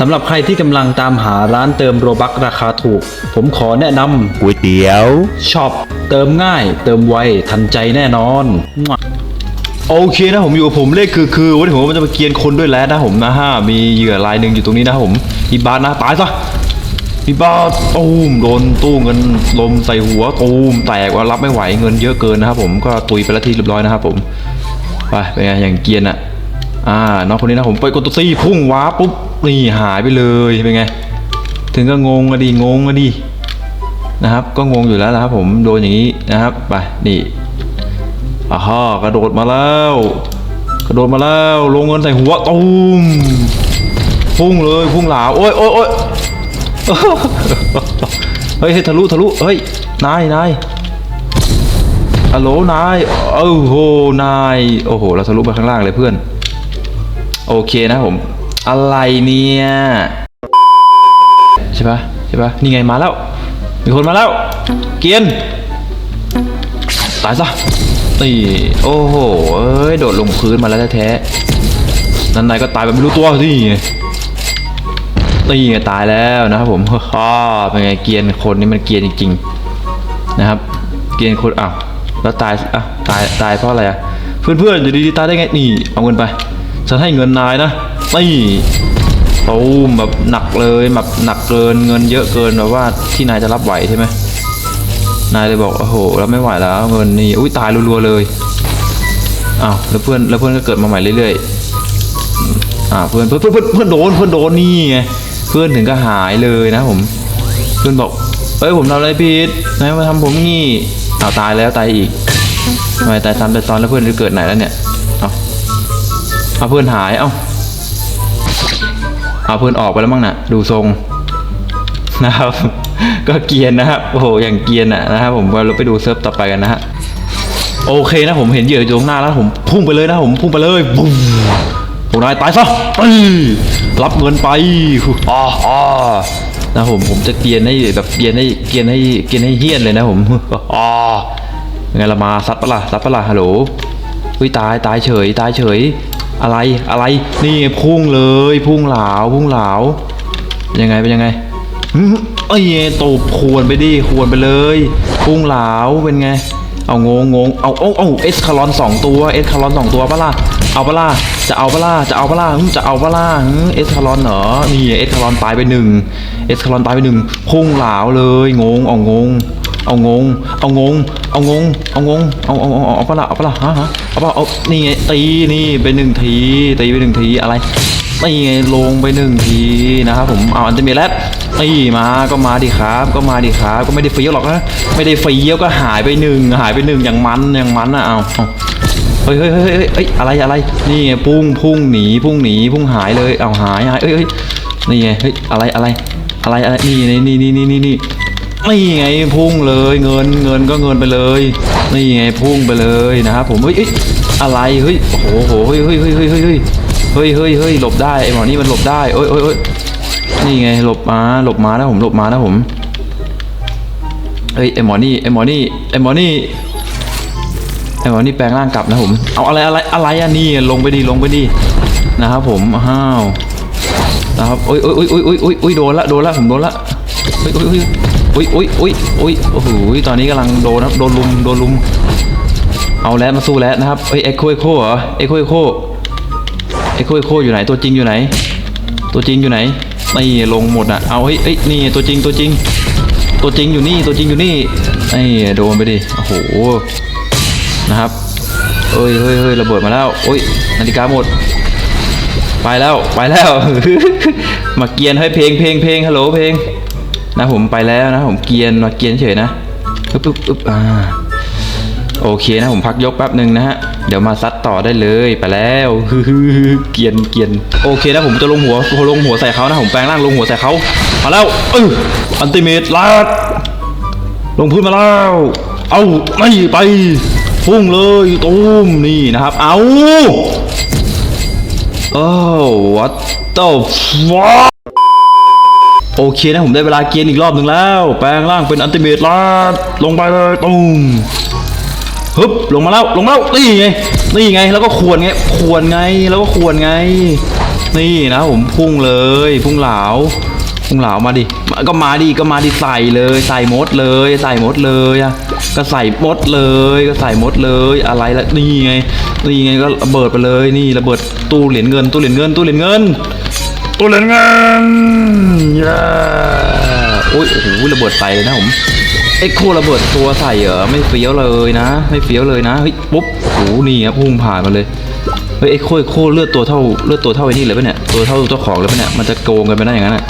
สำหรับใครที่กำลังตามหาร้านเติมโรบักราคาถูก ผมขอแนะนก๋วยเตี๋ยวำช็อปเติมง่าย เติมไวทันใจแน่นอน โอเคนะผมอยู่กับผมเลขคือคือวันนี้ผมจะมาเกียนคนด้วยแล้วนะผมนะฮะมีเหยื่อรายหนึ่งอยู่ตรงนี้นะผมอีบาสนะตายซะอีบาสตูมโดนตู้เงินลมใส่หัวตูมแตกว่ารับไม่ไหวเงินเยอะเกินนะครับผมก็ตุยไปแล้วทีเรียบร้อยนะครับผมไปเป็นไงอย่างเกียนอะอ่าน้องคนนี้นะผมไปกดตัวซี่พุ่งว้าปุ๊บ นี่หายไปเลยเป็นไง ถึงก็งงอะดิงงอะดินะครับ ก็งงอยู่แล้วนะครับ ผมโดนอย่างนี้นะครับไปนี่อาฮกระโดดมาแล้ว กระโดดมาแล้ว ลงเงินใส่หัวตูมพุ่งเลยพุ่งหลาวโอ้ยโอ้ยโอ้ยเฮ้ยเฮ้ยทะลุทะลุเฮ้ยนายนายฮัลโหลนายโอ้โหนายโอ้โหเราทะลุไปข้างล่างเลยเพื่อน โอเคนะผม อะไรเนี่ย ใช่ปะใช่ปะนี่ไงมาแล้ว มีคนมาแล้ว เกียน ตายซะนี่โอ้โห เอ้ย โดดลงพื้นมาแล้วแท้ๆนั่นนายก็ตายแบบไม่รู้ตัวที่ไงนี่ไงตายแล้วนะครับผมฮ่าเป็นไงเกียนคนนี่มันเกียนจริงๆนะครับ เกียนคนอ้าวแล้วตายอ้าวตายตายเพราะอะไรอะเพื่อนๆอยู่ดีๆตายได้ไงนี่เอาเงินไปฉันให้เงินนายนะ นี่ตูมแบบหนักเลยแบบหนักเกินเงินเยอะเกินแบบว่าที่นายจะรับไหวใช่ไหมนายเลยบอกโอ้โหเราไม่ไหวแล้วเงินนี่อุ้ยตายรัวๆเลยอ้าวแล้วเพื่อนแล้วเพื่อนก็เกิดมาใหม่เรื่อยๆอ่าเพื่อนเพื่อนเพื่อนเพื่อนโดนเพื่อนโดนนี่ไงเพื่อนถึงก็หายเลยนะผมเพื่อนบอกเอ้ยผมทำอะไรผิดนายมาทำผมงี้อ้าวตายแล้วตายอีกทำไมตายซ้ำตายซ้อนแล้วเพื่อนจะเกิดไหนแล้วเนี่ยเอาเอาเพื่อนหายเอ้า เอาเพื่อนออกไปแล้วมั้งน่ะ ดูทรงนะครับ ก็เกียนนะครับโอ้โหอย่างเกียนอะนะครับผมเราไปดูเซิร์ฟต่อไปกันนะฮะโอเคนะผมเห็นเหยื่ออยู่ตรงหน้าแล้วผมพุ่งไปเลยนะผมพุ่งไปเลยบุ้มพวกนายตายซะรับเงินไปอ่าอ่านะผมผมจะเกียนให้แบบเกียนให้เกียนให้เกียนให้เฮี้ยนเลยนะผมอ่ายังไงละมาซัดปะล่ะซัดปะล่ะฮัลโหลอุ้ยตายตายเฉย ตายเฉย อะไรอะไรนี่พุ่งเลยพุ่งเหลาพุ่งเหลายังไงเป็นยังไงอืมเอ้ยตบควรไปดิควรไปเลย พุ่งเหลาเป็นไง เอางงงงเอาเอาเอาเอสคารอนสองตัวเอสคารอนสองตัวปะล่ะเอาปะล่ะจะเอาปะล่ะจะเอาปะล่ะจะเอาปะล่ะเอสคารอนเหรอนี่เอสคารอนตายไปหนึ่งเอสคารอนตายไปหนึ่งพุ่งเหลาเลยงงเอางง เอางง เอางง เอางง เอางง เอาเอาเอาเอาปะล่ะเอาปะล่ะฮะฮะเอาปะเอานี่ไงตีนี่ไปหนึ่งทีตีไปหนึ่งทีอะไรนี่ไงลงไปหนึ่งทีนะครับผมเอาอันเตอร์เมทแล้วตีมาก็มาดิครับ ก็มาดิครับ ก็ไม่ได้เฟี้ยวหรอกนะไม่ได้เฟี้ยวก็หายไปหนึ่งหายไปหนึ่งอย่างมันอย่างมันอะเอาเฮ้ยเฮ้ยเฮ้ยเฮ้ยเฮ้ยอะไรอะไร นี่ไงพุ่งพุ่งหนีพุ่งหนีพุ่งหายเลยเอาหายหายเอ้ยเฮ้ยนี่ไงเฮ้ยอะไรอะไรอะไรอะไรนี่นี่นี่นี่นี่นี่ นี่ไงพุ่งเลยเงินเงินก็เงินไปเลย นี่ไงพุ่งไปเลยนะครับผมเฮ้ยอะไรเฮ้ยโอ้โหเฮ้ยเฮ้ยเฮ้ยเฮ้ยเฮ้ยเฮ้ยเฮ้ยเฮ้ยเฮ้ยหลบได้ไอหมอนี่มันหลบได้โอ้ยโอ้ยโอ้ยนี่ไงหลบมาหลบมานะผมหลบมานะผมเฮ้ยไอหมอนี่ไอหมอนี่ไอหมอนี่ไอหมอนี่แปลงร่างกลับนะผมเอาอะไรอะไรอะไรอะนี่ลงไปดีลงไปดีนะครับผมอ้าวนะครับโอ้ยโอ้ยโอ้ยโอ้ยโอ้ยโอ้ยโดนละโดนละผมโดนละเฮ้ยโอ้ยโอ้ย อุ้ยอุ้ยอุ้ยอุ้ยโอ้โหตอนนี้กำลังโดนครับโดนลุมโดนลุม เอาแล้วมาสู้แล้วนะครับเอ้ยเอ็กโคเอ็กโคเหรอเอ็กโคเอ็กโคเอ็กโคเอ็กโคอยู่ไหนตัวจริงอยู่ไหน ตัวจริงอยู่ไหนนี่ลงหมดอะเอาเฮ้ยเอ้ยนี่ตัวจริงตัวจริง ตัวจริงอยู่นี่ตัวจริงอยู่นี่นี่โดนไปดิโอ้โหนะครับเอ้ยเฮ้ยเฮ้ยระเบิดมาแล้วโอ้ยนาฬิกาหมด ไปแล้วไปแล้ว มาเกียนให้เพลงเพลงเพลงฮัลโหลเพลง นะผมไปแล้วนะผมเกียนมาเกียนเฉยนะปึ๊บปึ๊บปึ๊บอ่าโอเคนะผมพักยกแป๊บหนึ่งนะฮะ เดี๋ยวมาซัดต่อได้เลยไปแล้วฮึฮเกียนเกียนโอเคนะผมจะลงหัวลงหัวใส่เขานะผมแปลงร่างลงหัวใส่เขามาแล้วเอออันติเมตลาดลงพื้นมาแล้ว เอาไม่ไปพุ่งเลยตูมนี่นะครับ เอาโอ้ what the fuck โอเคนะผมได้เวลาเกียนอีกรอบหนึ่งแล้ว แปลงร่างเป็นอันติเมตลาดลงไปเลยตุ้มฮึบลงมาแล้วลงมาแล้วนี่ไงนี่ไงแล้วก็ขวนไงขวนไงแล้วก็ขวนไง นี่นะผมพุ่งเลย พุ่งเหลาพุ่งเหลามาดิก็มาดิก็มาดิใส่เลยใส่หมดเลย ใส่หมดเลยอะก็ใส่มดเลยก็ใส่หมดเลยอะไรละนี่ไงนี่ไงก็ระเบิดไปเลยนี่ระเบิดตู้เหรียญเงินตู้เหรียญเงินตู้เหรียญเงิน ตู้เหรียญเงินเย้โอ้ยโอ้โหระเบิดใสเลยนะผมเอ็กโคระเบิดตัวใส่เหรอไม่เฟี้ยวเลยนะ ไม่เฟี้ยวเลยนะเฮ้ยปุ๊บโอ้โหนี่ครับพุ่งผ่านมาเลยเฮ้ยไอ้โค้ยโคเลือดตัวเท่าเลือดตัวเท่าไอ้นี่เลยปะเนี่ยตัวเท่าเจ้าของเลยปะเนี่ยมันจะโกงกันไปได้อย่างนั้นอะ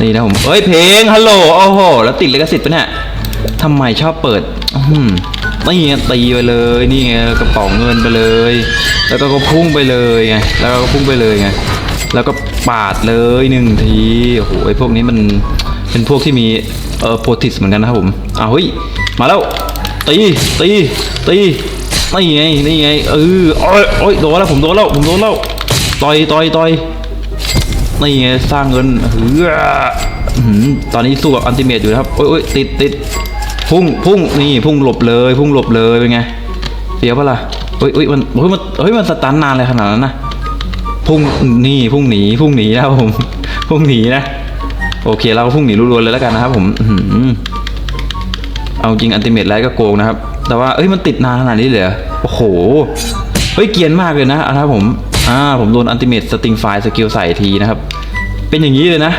นี่นะผมเอ้ยเพลงฮัลโหลโอ้โหแล้วติดลิขสิทธิ์ปะเนี่ยทำไมชอบเปิดอื้อหืมนี่ไงตีไปเลยนี่ไงกระเป๋าเงินไปเลย แล้วก็พุ่งไปเลยไงแล้วก็พุ่งไปเลยไง แล้วก็ปาดเลยหนึ่งทีโอ้โหไอ้พวกนี้มันเป็นพวกที่มีเอ่อโพติสเหมือนกันนะครับผมอ้าวเฮ้ยมาแล้วตีตีตีนี่ไงนี่ไงเออโอ้ยโอ้ยโดนแล้วผมโดนแล้วผมโดนแล้วต่อยต่อยต่อยนี่ไงสร้างเงินเฮืออื้อตอนนี้สู้กับอันติเมตอยู่นะครับโอ้ยโอ้ยติดติดพุ่งพุ่งนี่พุ่งหลบเลย พุ่งหลบเลยเป็นไงเสียวปะล่ะเฮ้ยเฮ้ยมันเฮ้ยมันเฮ้ยมันสตันนานเลยขนาดนั้นนะ พุ่งนี่พุ่งหนีพุ่งหนีนะครับผมพุ่งหนีนะ โอเคเราก็พุ่งหนีรัวๆเลยแล้วกันนะครับ ผมอื้อหือเอาจริงอันติเมตไลท์ก็โกงนะครับ แต่ว่าเอ้ยมันติดนานขนาดนี้เลยโอ้โหเฮ้ยเกียนมากเลยนะนะครับผมอ่าผมโดนอันติเมตสติงไฟสกิลใส่ทีนะครับ เป็นอย่างนี้เลยนะ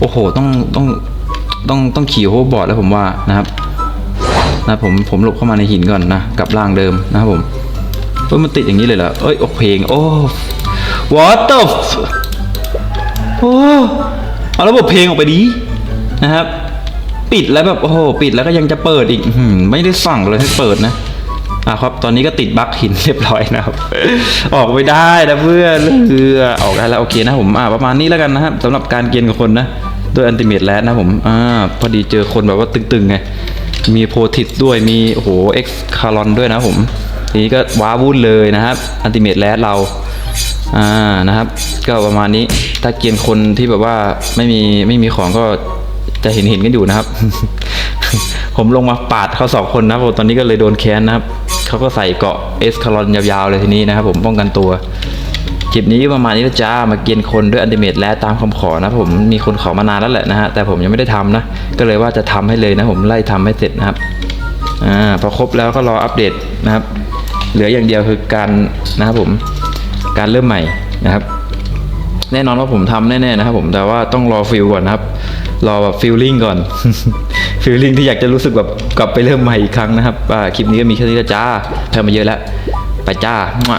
โอ้โหต้องต้องต้องต้องขี่โฮบอร์ดแล้วผมว่านะครับนะผมผมหลบเข้ามาในหินก่อนนะกลับร่างเดิมนะครับผมเฮ้ยมันติดอย่างนี้เลยเหรอเอ้ยโอ้เพลงโอ้ what the f- โอ้เอาระบบเพลงออกไปดีนะครับ ปิดแล้วแบบ โอ้โห ปิดแล้วก็ยังจะเปิดอีกอืไม่ได้สั่งเลยให้เปิดนะอะครับ ตอนนี้ก็ติดบั๊กหินเรียบร้อยนะครับ ออกไม่ได้นะเพื่อนเพื่อออกได้แล้วโอเคนะผมอ่าประมาณนี้แล้วกันนะครับสำหรับการเกณฑ์กับคนนะด้วยอันติเมตแลนะผมอ่าพอดีเจอคนแบบว่าตึงๆไงมีโพทิสด้วยมีโอ้โหเอ็กซ์คารอนด้วยนะผมทีนี้ก็ว้าวุ่นเลยนะครับอันติเมตแลเรา อ่านะครับ ก็ประมาณนี้ถ้าเกณฑ์คนที่แบบว่าไม่มีไม่มีของก็จะเห็นเห็นกันอยู่นะครับ ผมลงมาปาดเขาสองคนนะผมตอนนี้ก็เลยโดนแค้นนะครับเขาก็ใส่เกาะเอสคารอนยาวๆเลยทีนี้นะครับ ผมป้องกันตัวคลิปนี้ประมาณนี้นะจ้ามาเกณฑ์คนด้วยอันติเมตและตามคำขอนะผมมีคนขอมานานแล้วแหละนะฮะแต่ผมยังไม่ได้ทำนะ ก็เลยว่าจะทำให้เลยนะ ผมไล่ทำให้เสร็จนะครับอ่าพอครบแล้วก็รออัปเดตนะครับ เหลืออย่างเดียวคือการนะครับผม การเริ่มใหม่นะครับ แน่นอนว่าผมทำแน่ๆนะครับ ผมแต่ว่าต้องรอฟิลก่อนนะครับ รอแบบฟิลลิ่งก่อนฟิลลิ่งที่อยากจะรู้สึกแบบกลับไปเริ่มใหม่อีกครั้งนะครับอ่าคลิปนี้ก็มีแค่นี้ละจ้าเธอมาเยอะแล้วไปจ้าม